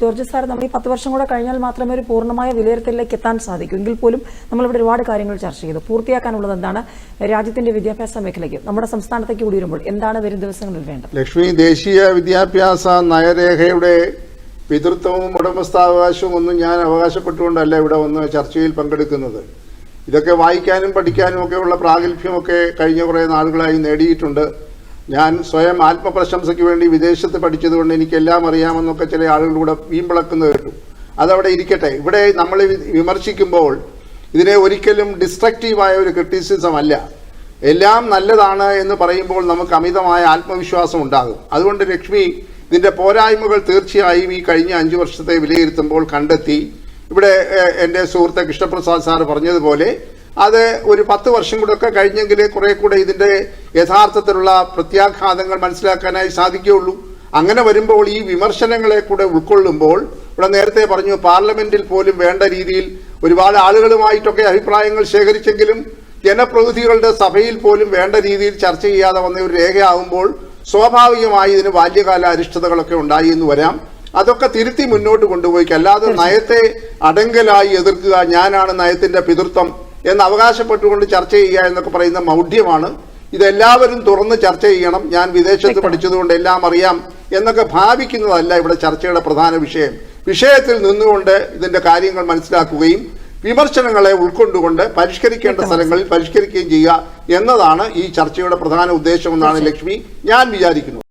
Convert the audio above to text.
George sir നമ്മൾ ഈ പത്ത് വർഷം കൂടെ കഴിഞ്ഞാൽ മാത്രമേ ഒരു പൂർണമായ വിലയിരുത്തലിലേക്ക് എത്താൻ സാധിക്കൂ. എങ്കിൽ പോലും നമ്മളിവിടെ ഒരുപാട് കാര്യങ്ങൾ ചർച്ച ചെയ്തു. പൂർത്തിയാക്കാനുള്ളത് എന്താണ്? രാജ്യത്തിന്റെ വിദ്യാഭ്യാസ മേഖലയ്ക്ക് നമ്മുടെ സംസ്ഥാനത്തേക്ക് കൂടി വരുമ്പോൾ എന്താണ് വരും ദിവസങ്ങളിൽ വേണ്ടത്? ലക്ഷ്മി ദേശീയ വിദ്യാഭ്യാസ നയരേഖയുടെ പിതൃത്വവും ഉടമസ്ഥാവകാശവും ഒന്നും ഞാൻ അവകാശപ്പെട്ടുകൊണ്ടല്ല ഇവിടെ വന്ന് ചർച്ചയിൽ പങ്കെടുക്കുന്നത്. ഇതൊക്കെ വായിക്കാനും പഠിക്കാനും ഒക്കെയുള്ള പ്രാഗൽഭ്യമൊക്കെ കഴിഞ്ഞ കുറേ നാളുകളായി നേടിയിട്ടുണ്ട്. ഞാൻ സ്വയം ആത്മപ്രശംസയ്ക്ക് വേണ്ടി വിദേശത്ത് പഠിച്ചതുകൊണ്ട് എനിക്ക് എല്ലാം അറിയാമെന്നൊക്കെ ചില ആളുകളുടെ വീമ്പിളക്കുന്ന കേട്ടു. അതവിടെ ഇരിക്കട്ടെ. ഇവിടെ നമ്മൾ വിമർശിക്കുമ്പോൾ ഇതിനെ ഒരിക്കലും ഡിസ്ട്രക്റ്റീവായ ഒരു ക്രിറ്റിസിസം അല്ല. എല്ലാം നല്ലതാണ് എന്ന് പറയുമ്പോൾ നമുക്ക് അമിതമായ ആത്മവിശ്വാസം ഉണ്ടാകും. അതുകൊണ്ട് ലക്ഷ്മി ഇതിന്റെ പോരായ്മകൾ തീർച്ചയായും ഈ കഴിഞ്ഞ അഞ്ച് വർഷത്തെ വിലയിരുത്തുമ്പോൾ കണ്ടെത്തി. ഇവിടെ എന്റെ സുഹൃത്ത് കൃഷ്ണപ്രസാദ് സാർ പറഞ്ഞതുപോലെ അത് ഒരു പത്ത് വർഷം കൂടെ ഒക്കെ കഴിഞ്ഞെങ്കിൽ കുറെ കൂടെ ഇതിന്റെ യഥാർത്ഥത്തിലുള്ള പ്രത്യാഘാതങ്ങൾ മനസ്സിലാക്കാനായി സാധിക്കുകയുള്ളൂ. അങ്ങനെ വരുമ്പോൾ ഈ വിമർശനങ്ങളെ കൂടെ ഉൾക്കൊള്ളുമ്പോൾ ഇവിടെ നേരത്തെ പറഞ്ഞു പാർലമെന്റിൽ പോലും വേണ്ട രീതിയിൽ ഒരുപാട് ആളുകളുമായിട്ടൊക്കെ അഭിപ്രായങ്ങൾ ശേഖരിച്ചെങ്കിലും ജനപ്രതിനിധികളുടെ സഭയിൽ പോലും വേണ്ട രീതിയിൽ ചർച്ച ചെയ്യാതെ വന്ന ഒരു രേഖയാകുമ്പോൾ സ്വാഭാവികമായി ഇതിന് ബാല്യകാല അരിഷ്ടതകളൊക്കെ ഉണ്ടായി എന്ന് വരാം. അതൊക്കെ തിരുത്തി മുന്നോട്ട് കൊണ്ടുപോയിക്കല്ലാതെ നയത്തെ അടങ്കലായി എതിർക്കുക ഞാനാണ് നയത്തിന്റെ പിതൃത്വം എന്ന് അവകാശപ്പെട്ടുകൊണ്ട് ചർച്ച ചെയ്യുക എന്നൊക്കെ പറയുന്ന മൗഢ്യമാണ്. ഇതെല്ലാവരും തുറന്ന് ചർച്ച ചെയ്യണം. ഞാൻ വിദേശത്ത് പഠിച്ചതുകൊണ്ട് എല്ലാം അറിയാം എന്നൊക്കെ ഭാവിക്കുന്നതല്ല ഇവിടെ ചർച്ചയുടെ പ്രധാന വിഷയം. വിഷയത്തിൽ നിന്നുകൊണ്ട് ഇതിന്റെ കാര്യങ്ങൾ മനസ്സിലാക്കുകയും വിമർശനങ്ങളെ ഉൾക്കൊണ്ടുകൊണ്ട് പരിഷ്കരിക്കേണ്ട സ്ഥലങ്ങളിൽ പരിഷ്കരിക്കുകയും ചെയ്യുക എന്നതാണ് ഈ ചർച്ചയുടെ പ്രധാന ഉദ്ദേശമെന്നാണ് ലക്ഷ്മി ഞാൻ വിചാരിക്കുന്നത്